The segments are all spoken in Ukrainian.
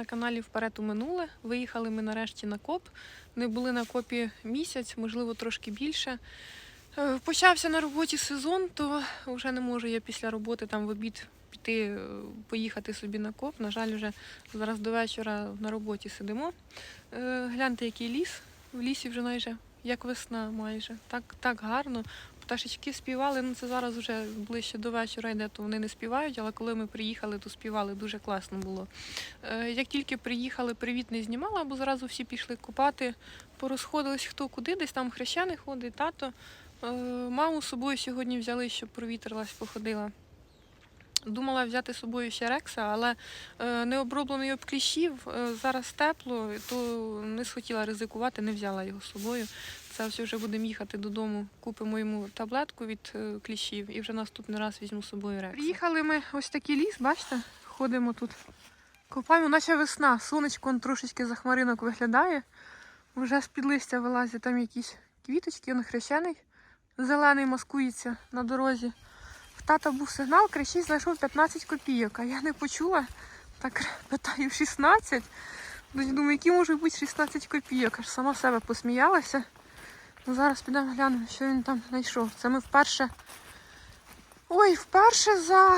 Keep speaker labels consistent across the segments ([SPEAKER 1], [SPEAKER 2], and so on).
[SPEAKER 1] на каналі Вперед у минуле. Виїхали ми нарешті на коп. Не були на копі місяць, можливо, трошки більше. Е, Почався на роботі сезон, то вже не можу я після роботи там в обід піти, е, поїхати собі на коп. На жаль, вже зараз до вечора на роботі сидимо. Е, Гляньте, який ліс. В лісі вже майже як весна майже. Так, так гарно. Пташечки співали, ну це зараз вже ближче до вечора йде, то вони не співають, але коли ми приїхали, то співали дуже класно було. Е, як тільки приїхали, привіт не знімала, бо зразу всі пішли купати, порозходились хто куди, десь там хрещений ходить, тато. Е, маму з собою сьогодні взяли, щоб провітрилась, походила. Думала взяти з собою ще рекса, але е, не оброблений об кліщів. Зараз тепло, то не схотіла ризикувати, не взяла його з собою. Це все вже будемо їхати додому, купимо йому таблетку від е, кліщів і вже наступний раз візьму з собою рекса. Приїхали ми ось такий ліс, бачите? Ходимо тут. Копаємо, наче весна. Сонечко он трошечки за хмаринок виглядає. Вже з-під листя вилазять там якісь квіточки, он хрещений. Зелений маскується на дорозі. В тата був сигнал, крещій знайшов 15 копійок, а я не почула. Так питаю 16. Ну, Думаю, які можуть бути 16 копійок. Аж сама себе посміялася. Ну, зараз підемо глянемо, що він там знайшов. Це ми вперше. Ой, вперше за,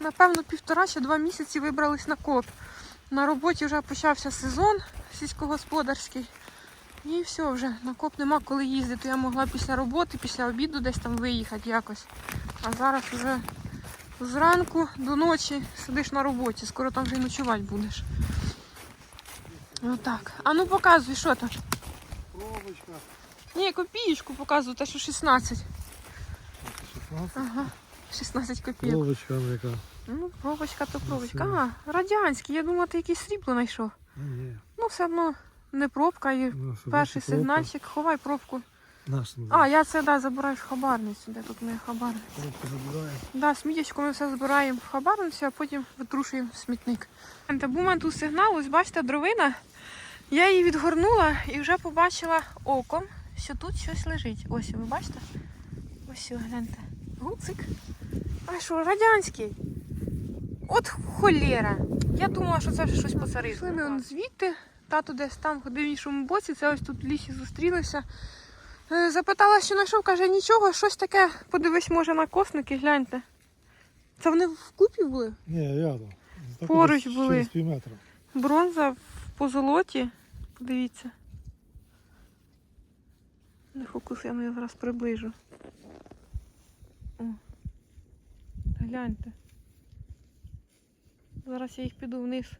[SPEAKER 1] напевно, півтора чи два місяці вибрались на коп. На роботі вже почався сезон сільськогосподарський. І все вже, на коп нема коли їздити. Я могла після роботи, після обіду десь там виїхати якось. А зараз вже зранку до ночі сидиш на роботі, скоро там вже й ночувати будеш. Отак. А ну показуй, що там.
[SPEAKER 2] Пробочка.
[SPEAKER 1] Ні, копієчку показую, те, що 16.
[SPEAKER 2] 16.
[SPEAKER 1] Ага, 16 копійок.
[SPEAKER 2] Пробочка яка.
[SPEAKER 1] Ну, пробочка то пробочка.
[SPEAKER 2] Красиво.
[SPEAKER 1] А, радянський, я думала, ти якесь срібло знайшов.
[SPEAKER 2] Ну, ні.
[SPEAKER 1] Ну, все одно не пробка і
[SPEAKER 2] Ну,
[SPEAKER 1] перший
[SPEAKER 2] пробка.
[SPEAKER 1] сигнальчик. Ховай пробку.
[SPEAKER 2] Наш
[SPEAKER 1] А, я це да, забираю в хабарницю, де тут моя хабарниця. Да, сміттячко ми все збираємо в хабарницю, а потім витрушуємо в смітник. Та був мене тут сигнал, ось бачите, дровина. Я її відгорнула і вже побачила оком, що тут щось лежить. Ось, ви бачите? Ось, гляньте. Гуцик. А що, радянський? От холєра. Я думала, що це вже щось поцаризне. Пішли ми он звідти, тато десь там ходив в іншому боці, це ось тут в лісі зустрілися. Е, Запитала, що знайшов, каже, нічого, щось таке, подивись, може, на косники, гляньте. Це вони вкупі були?
[SPEAKER 2] Ні, рядом. Так
[SPEAKER 1] Поруч були. Бронза в позолоті. Подивіться. Не фокус, я його зараз приближу. О. Гляньте. Зараз я їх піду вниз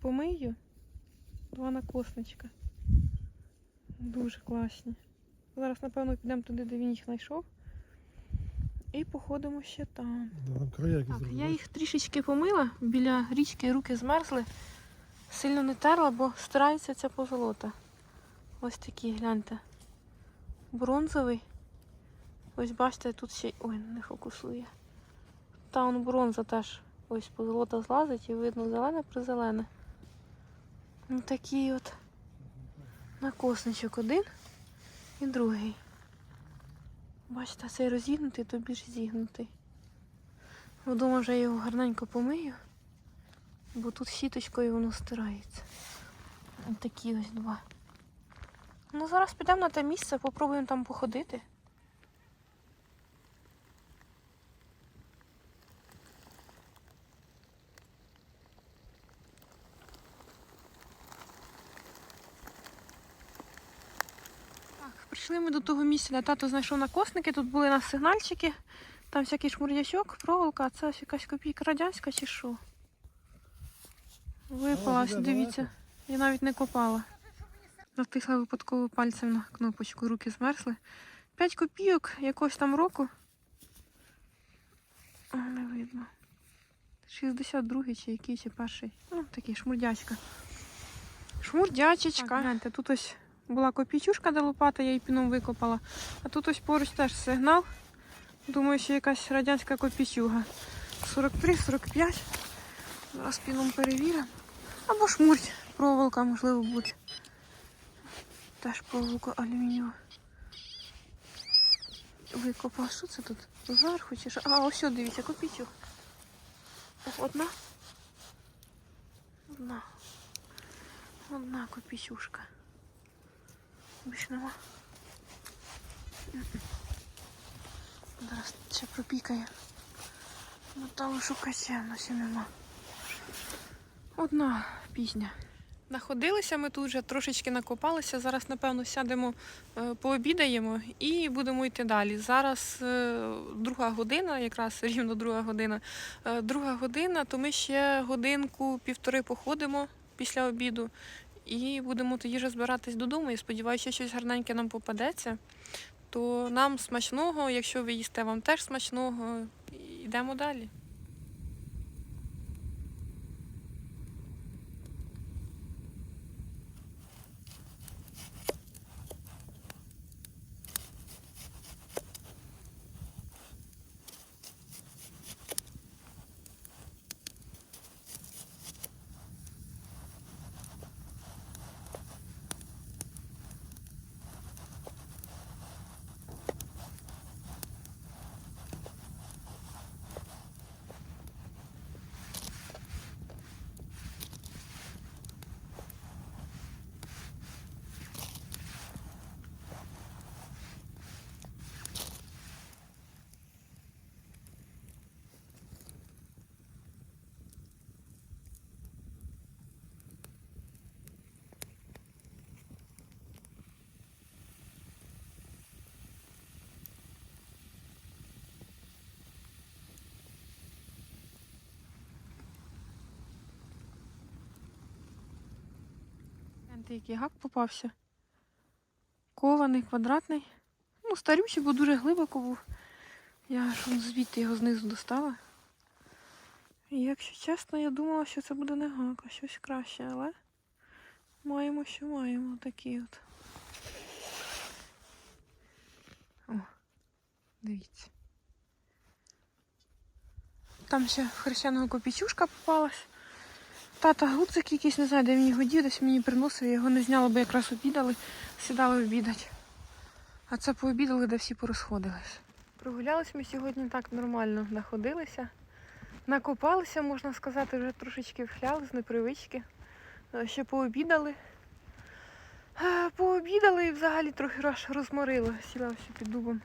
[SPEAKER 1] помию. Два накосничка. Дуже класні. Зараз, напевно, підемо туди, де він їх знайшов. І походимо ще там.
[SPEAKER 2] Там
[SPEAKER 1] Так, я їх трішечки помила, біля річки руки змерзли. Сильно не терла, бо старається ця позолота. Ось такі, гляньте. Бронзовий. Ось бачите, тут ще. Ой, не фокусує. Та он бронза теж. Ось позолота злазить і видно зелене призелене. Ну такий от накосничок один і другий. Бачите, цей розігнутий, то більш зігнутий. Вдома вже його гарненько помию, бо тут щіточкою воно стирається. Такі ось два. Ну, зараз підемо на те місце, попробуємо там походити. Так, прийшли ми до того місця, де тато знайшов накосники. Тут були у нас сигнальчики. Там всякий шмурдячок, проволока, а це ось якась копійка радянська чи що? Випалась, дивіться. Я навіть не копала. Натисла випадково пальцем на кнопочку, руки змерзли. 5 копійок якогось там року. О, не видно. 62-й чи який, чи перший. Ну, такий шмурдячка. Шмурдячечка. гляньте, тут ось була копійчушка, де лопата, я її піном викопала. А тут ось поруч теж сигнал. Думаю, що якась радянська копійчуга. 43-45. Зараз піном перевіримо. Або шмурть. Проволока, можливо, буде. Теж проволока алюмінієва. Викопала. Що це тут? Зверху чи що? А, ось сюди, дивіться, копійчуг. Одна. Одна. Одна копійчушка. Більш нема. Зараз ще пропікає. Металу шукача в нас і нема. Одна пізня. Находилися ми тут вже, трошечки накопалися. Зараз, напевно, сядемо, е, пообідаємо і будемо йти далі. Зараз е, друга година, якраз рівно друга година. Е, Друга година, то ми ще годинку-півтори походимо після обіду і будемо тоді вже збиратись додому. І сподіваюся, що щось гарненьке нам попадеться. То нам смачного, якщо ви їсте, вам теж смачного. Йдемо далі. Гляньте, який гак попався. Кований, квадратний. Ну, старючий, бо дуже глибоко був. Я аж звідти його знизу достала. І якщо чесно, я думала, що це буде не гак, а щось краще, але маємо, що маємо. Такий от. О, дивіться. Там ще хрещеного копійчушка попалась. Тата гудзик якийсь, не знаю, де він його дів, десь мені приносив, його не зняла, бо якраз обідали, сідали обідати. А це пообідали, де всі порозходились. Прогулялись ми сьогодні так нормально, находилися. Накопалися, можна сказати, вже трошечки вхляли з непривички. Е, Ще пообідали. Е, Пообідали і взагалі трохи розморило. Сіла все під дубом.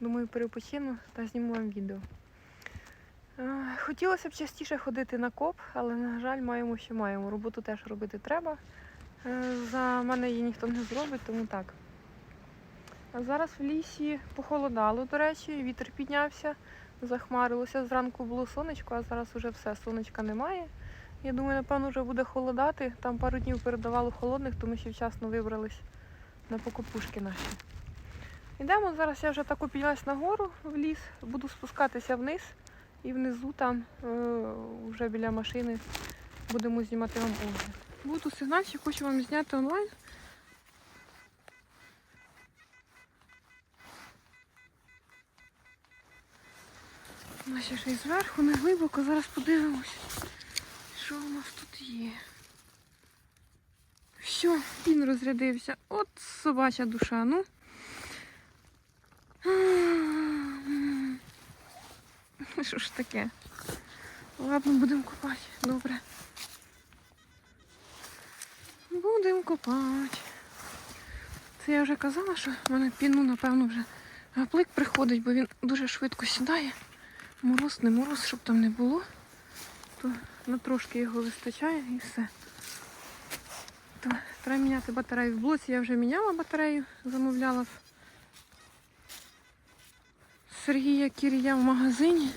[SPEAKER 1] Думаю, перепочину та зніму вам відео. Е, Хотілося б частіше ходити на коп, але, на жаль, маємо, що маємо. Роботу теж робити треба. Е, За мене її ніхто не зробить, тому так. А зараз в лісі похолодало, до речі, вітер піднявся, захмарилося. Зранку було сонечко, а зараз вже все, сонечка немає. Я думаю, напевно, вже буде холодати. Там пару днів передавало холодних, то ми ще вчасно вибрались на покопушки наші. Йдемо, зараз я вже так піднялась нагору в ліс, буду спускатися вниз. І внизу там е, вже біля машини будемо знімати вам огляд. Буду сигнальчик, хочу вам зняти онлайн. Наші ще й зверху, не глибоко, зараз подивимось, що у нас тут є. Все, він розрядився. От собача душа, ну. Що ж таке? Ладно, будемо копати. Добре. Будемо копати. Це я вже казала, що в мене піну, напевно, вже гаплик приходить, бо він дуже швидко сідає. Мороз, не мороз, щоб там не було. То на трошки його вистачає і все. То треба міняти батарею. В блоці я вже міняла батарею, замовляла Сергія Кірія в магазині.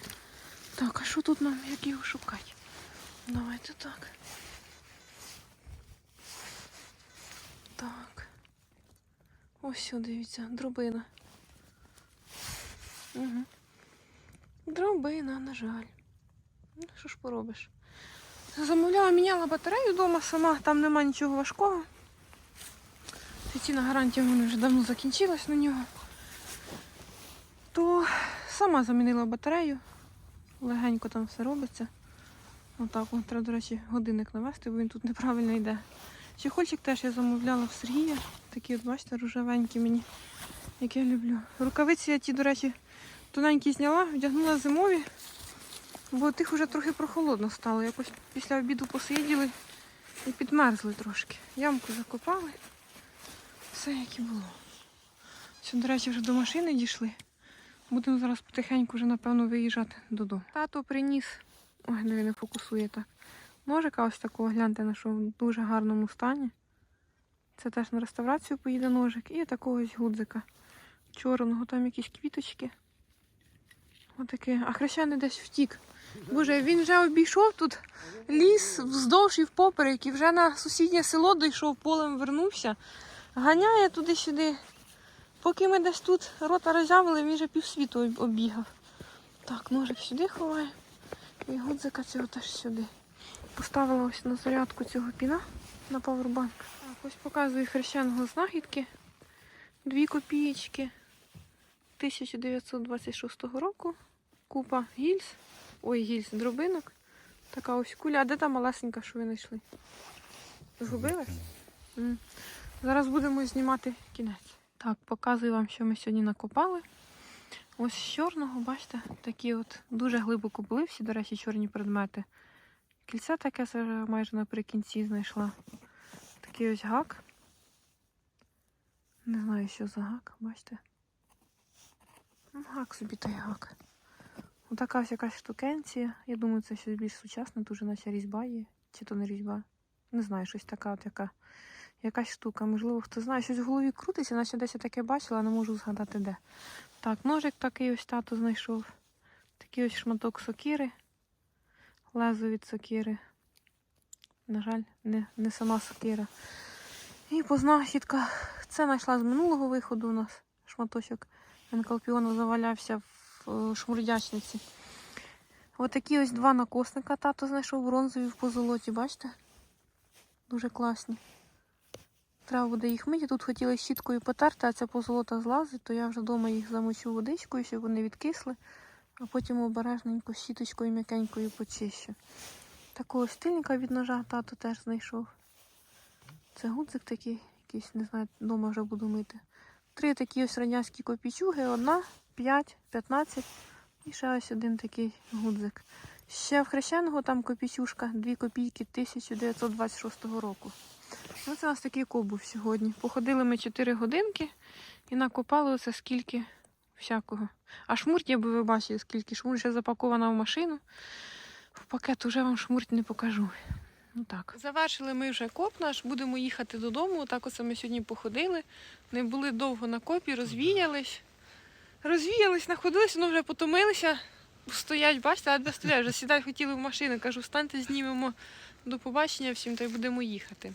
[SPEAKER 1] Так, а що тут нам, як його шукати? Давайте так. Так. Ось дивіться, дробина. Угу. Дробина, на жаль. Ну, що ж поробиш? Замовляла, міняла батарею вдома сама, там нема нічого важкого. Офіційна гарантія в мене вже давно закінчилась на нього. То сама замінила батарею. Легенько там все робиться. Отак, от, треба, до речі, годинник навести, бо він тут неправильно йде. Чехольчик теж я замовляла в Сергія. Такі, от, бачите, рожевенькі мені, як я люблю. Рукавиці я ті, до речі, тоненькі зняла, вдягнула зимові, бо тих вже трохи прохолодно стало. Якось після обіду посиділи І підмерзли трошки. Ямку закопали. Все як і було. Все, до речі, вже до машини дійшли. Будемо зараз потихеньку вже, напевно, виїжджати додому. Тато приніс. Ой, ну він не фокусує так. Ножика ось такого, гляньте, на що в дуже гарному стані. Це теж на реставрацію поїде ножик. І такого ось гудзика. Чорного, там якісь квіточки. Отаке. А хрещений десь втік. Боже, він вже обійшов тут ліс вздовж і впоперек, і вже на сусіднє село дійшов, полем вернувся. Ганяє туди-сюди. Поки ми десь тут рота роззявили, він вже півсвіту об- оббігав. Так, ножик сюди ховає. І гудзика цього теж сюди. Поставила ось на зарядку цього піна на павербанк. Так, ось показую хрещеного знахідки. Дві копієчки 1926 року. Купа гільз. Ой, гільз, дробинок. Така ось куля. А де та малесенька, що ви знайшли? Згубилась? Зараз будемо знімати кінець. Так, показую вам, що ми сьогодні накопали. Ось з чорного, бачите, такі от дуже глибоко були всі, до речі, чорні предмети. Кільце таке майже наприкінці знайшла. Такий ось гак. Не знаю, що за гак, бачите. Ну, гак собі той гак. Отака ось якась штукенція. Я думаю, це щось більш сучасне, дуже наче різьба є. Чи то не різьба. Не знаю, щось така от яка. Якась штука. Можливо, хто знає, щось в голові крутиться, наче десь я таке бачила, не можу згадати де. Так, ножик такий ось тато знайшов. Такий ось шматок сокири. Лезо від сокири. На жаль, не, не сама сокира. І по. Це знайшла з минулого виходу у нас. Шматочок енкалпіону завалявся в е, шмурдячниці. Отакі ось два накосника тато знайшов бронзові в позолоті, бачите? Дуже класні. Треба буде їх мити. Тут хотіли щіткою потерти, а ця позолота злазить, то я вже вдома їх замочу водичкою, щоб вони відкисли, а потім обережненько щіточкою м'якенькою почищу. Такого стильника від ножа тато теж знайшов. Це гудзик такий, якийсь, не знаю, вдома вже буду мити. Три такі ось радянські копійчуги, одна, п'ять, п'ятнадцять. І ще ось один такий гудзик. Ще в хрещеного там копійчушка, дві копійки 1926 року. Оце у нас такий коб був сьогодні. Походили ми 4 годинки і накопали оце скільки всякого. А шмурть, я би ви бачили, скільки шмурть вже запакована в машину. В пакет уже вам шмурть не покажу. Ну так. Завершили ми вже коп наш, будемо їхати додому. Так оце ми сьогодні походили. Не були довго на копі, розвіялись. Розвіялись, находилися, ну вже потомилися. Стоять, бачите, а де стоять, вже сідати хотіли в машину. Кажу, встаньте, знімемо до побачення всім та й будемо їхати.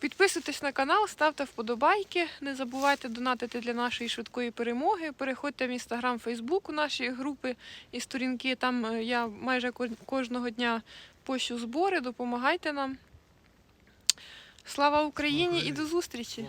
[SPEAKER 1] Підписуйтесь на канал, ставте вподобайки. Не забувайте донатити для нашої швидкої перемоги. Переходьте в інстаграм, Фейсбук у наші групи і сторінки. Там е, я майже кожного дня пощу збори. Допомагайте нам. Слава Україні і до зустрічі!